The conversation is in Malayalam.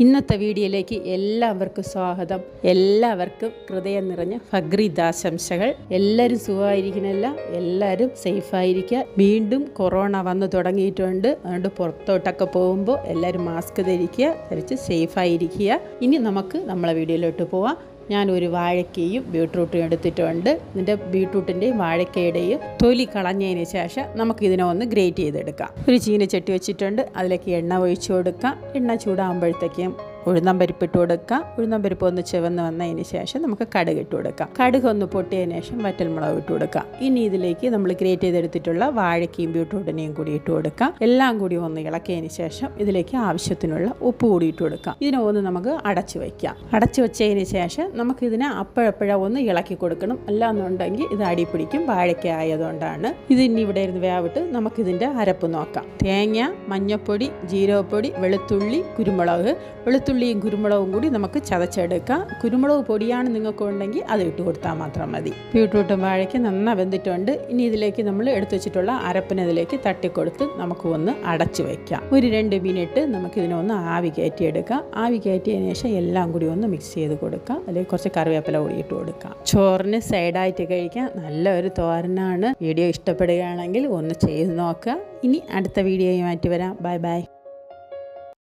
ഇന്നത്തെ വീഡിയോയിലേക്ക് എല്ലാവർക്കും സ്വാഗതം. എല്ലാവർക്കും ഹൃദയം നിറഞ്ഞ ഫഗ്രീദ് ആശംസകൾ എല്ലാവരും സുഖമായിരിക്കണല്ല എല്ലാവരും സേഫായിരിക്കുക. വീണ്ടും കൊറോണ വന്നു തുടങ്ങിയിട്ടുണ്ട്. അതുകൊണ്ട് പുറത്തോട്ടൊക്കെ പോകുമ്പോൾ എല്ലാവരും മാസ്ക് ധരിക്കുക ധരിച്ച് സേഫായിരിക്കുക. ഇനി നമുക്ക് നമ്മളെ വീഡിയോയിലോട്ട് പോവാം. ഞാൻ ഒരു വാഴക്കയും ബീട്രൂട്ടും എടുത്തിട്ടുണ്ട്. ഇതിന്റെ ബീട്രൂട്ടിന്റെയും വാഴക്കയുടെയും തൊലി കളഞ്ഞതിന് ശേഷം നമുക്കിതിനെ ഒന്ന് ഗ്രേറ്റ് ചെയ്തെടുക്കാം. ഒരു ചീനച്ചട്ടി വെച്ചിട്ടുണ്ട്. അതിലേക്ക് എണ്ണ ഒഴിച്ചു കൊടുക്കാം. എണ്ണ ചൂടാകുമ്പോഴത്തേക്കും ഉഴുന്നമ്പരിപ്പ് ഇട്ട് കൊടുക്കാം. ഉഴുന്നമ്പരിപ്പ് ഒന്ന് ചെവന്ന് വന്നതിന് ശേഷം നമുക്ക് കടുക് ഇട്ട് കൊടുക്കാം. കടുക് ഒന്ന് പൊട്ടിയതിന് ശേഷം വറ്റൽമുളക് ഇട്ട് കൊടുക്കാം. ഇനി ഇതിലേക്ക് നമ്മൾ ഗ്രേറ്റ് ചെയ്തെടുത്തിട്ടുള്ള വാഴക്കയും ബീട്രൂട്ടിനെയും കൂടി ഇട്ട് കൊടുക്കാം. എല്ലാം കൂടി ഒന്ന് ഇളക്കിയതിന് ശേഷം ഇതിലേക്ക് ആവശ്യത്തിനുള്ള ഉപ്പ് കൂടി ഇട്ട് കൊടുക്കാം. ഇതിനൊന്ന് നമുക്ക് അടച്ചു വയ്ക്കാം. അടച്ചു വെച്ചതിന് ശേഷം നമുക്ക് ഇതിനെ അപ്പോഴപ്പോഴ ഒന്ന് ഇളക്കി കൊടുക്കണം. അല്ലാന്നുണ്ടെങ്കിൽ ഇത് അടി പിടിക്കും. വാഴയ്ക്ക ആയതുകൊണ്ടാണ് ഇത് ഇനി ഇവിടെ ഇരുന്ന് വേവിട്ട് നമുക്കിതിന്റെ അരപ്പ് നോക്കാം. തേങ്ങ മഞ്ഞപ്പൊടി ജീരകപ്പൊടി വെളുത്തുള്ളി കുരുമുളക്. വെളുത്തുള്ളിയും കുരുമുളകും കൂടി നമുക്ക് ചതച്ചെടുക്കാം. കുരുമുളക് പൊടിയാണ് നിങ്ങൾക്ക് ഉണ്ടെങ്കിൽ അത് ഇട്ട് കൊടുത്താൽ മാത്രം മതി. ബീട്രൂട്ടും വാഴയ്ക്ക് നന്നായി വെന്തിട്ടുണ്ട്. ഇനി ഇതിലേക്ക് നമ്മൾ എടുത്തു വെച്ചിട്ടുള്ള അരപ്പിനതിലേക്ക് തട്ടിക്കൊടുത്ത് നമുക്ക് ഒന്ന് അടച്ചു വയ്ക്കാം ഒരു രണ്ട് മിനിറ്റ് നമുക്ക് ഇതിനൊന്ന് ആവി കയറ്റിയെടുക്കാം. ആവി കയറ്റിയതിന് ശേഷം എല്ലാം കൂടി ഒന്ന് മിക്സ് ചെയ്ത് കൊടുക്കാം. അല്ലെങ്കിൽ കുറച്ച് കറിവേപ്പില കൂടി ഇട്ട് കൊടുക്കാം. ചോറിന് സൈഡായിട്ട് കഴിക്കാം. നല്ല ഒരു തോരനാണ്. വീഡിയോ ഇഷ്ടപ്പെടുകയാണെങ്കിൽ ഒന്ന് ചെയ്ത് നോക്കുക. ഇനി അടുത്ത വീഡിയോയുമായിട്ട് വരാം. Bye bye